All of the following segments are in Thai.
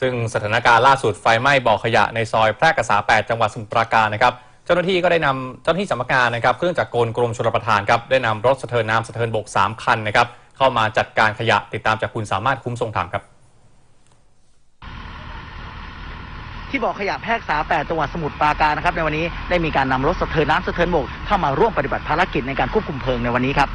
ซึ่งสถานการณ์ล่าสุดไฟไหม้บ่อขยะในซอยแพร่กษา 8 จังหวัดสมุทรปราการนะครับ เจ้าหน้าที่ก็ได้นำเจ้าหน้าที่สำนักงานนะครับ เครื่องจักรกลกรมชลประทานครับได้นำรถสะเทินน้ำสะเทินบก 3 คันนะครับเข้ามาจัดการขยะติดตามจากคุณสามารถคุ้มทรงธรรมครับ ที่บ่อขยะแพรกษา 8 จังหวัดสมุทรปราการนะครับในวันนี้ได้มีการนำรถสะเทินน้ำสะเทินบกเข้ามาร่วมปฏิบัติภารกิจในการควบคุมเพลิงในวันนี้ครับ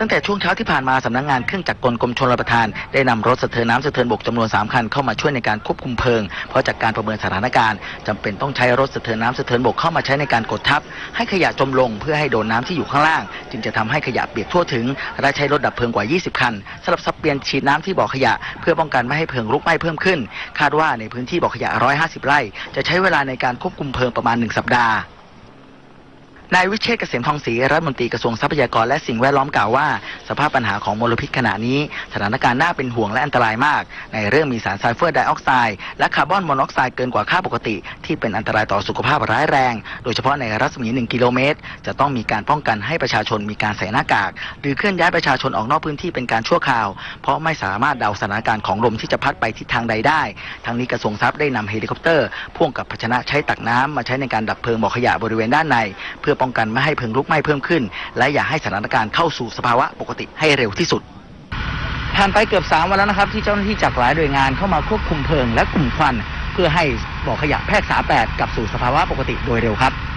ตั้งแต่ช่วงเช้าที่ผ่านมาสำนักงานเครื่องจักรกลกรมชลประทาน ได้นำรถสะเทินน้ำสะเทินบกจำนวน 3 คันเข้ามาช่วยในการควบคุมเพลิง เพราะจากการประเมินสถานการณ์จำเป็นต้องใช้รถสะเทินน้ำสะเทินบกเข้ามาใช้ในการกดทับ ให้ขยะจมลงเพื่อให้โดนน้ำที่อยู่ข้างล่าง จึงจะทำให้ขยะเปียกทั่วถึงและใช้รถดับเพลิงกว่า 20 คันสำหรับสับเปลี่ยนฉีดน้ำที่บ่อขยะ เพื่อป้องกันไม่ให้เพลิงลุกไหม้เพิ่มขึ้น คาดว่าในพื้นที่บ่อขยะ 150 ไร่ จะใช้เวลาในการควบคุมเพลิงประมาณ 1 สัปดาห์ นายวิเชษเกษมทองศรีรัฐมนตรีกระทรวงทรัพยากรและสิ่งแวดล้อมกล่าวว่า สภาพปัญหาของมลพิษขณะนี้ สถานการณ์น่าเป็นห่วงและอันตรายมาก ในเรื่องมีสารซัลเฟอร์ไดออกไซด์และคาร์บอนมอนอกไซด์เกินกว่าค่าปกติ ที่เป็นอันตรายต่อสุขภาพร้ายแรง โดยเฉพาะในรัศมี 1 กิโลเมตร จะต้องมีการป้องกันให้ประชาชนมีการใส่หน้ากาก หรือเคลื่อนย้ายประชาชนออกนอกพื้นที่เป็นการชั่วคราว เพราะไม่สามารถเดาสถานการณ์ของลมที่จะพัดไปทิศทางใดได้ ทั้งนี้กระทรวงทรัพย์ได้นำเฮลิคอปเตอร์พ่วงกับภาชนะใช้ตักน้ำมาใช้ในการดับเพลิงบ่อขยะบริเวณด้านในเพื่อป้องกันไม่ให้เพลิงลุกไหม้เพิ่มขึ้น และอย่าให้สถานการณ์เข้าสู่สภาวะปกติให้เร็วที่สุดผ่านไปเกือบ 3 วันแล้วนะครับ ที่เจ้าหน้าที่จากหลายหน่วยงานเข้ามาควบคุมเพลิงและกลุ่มควัน เพื่อให้บ่อขยะแพรกษาแปดกลับสู่สภาวะปกติโดยเร็วครับ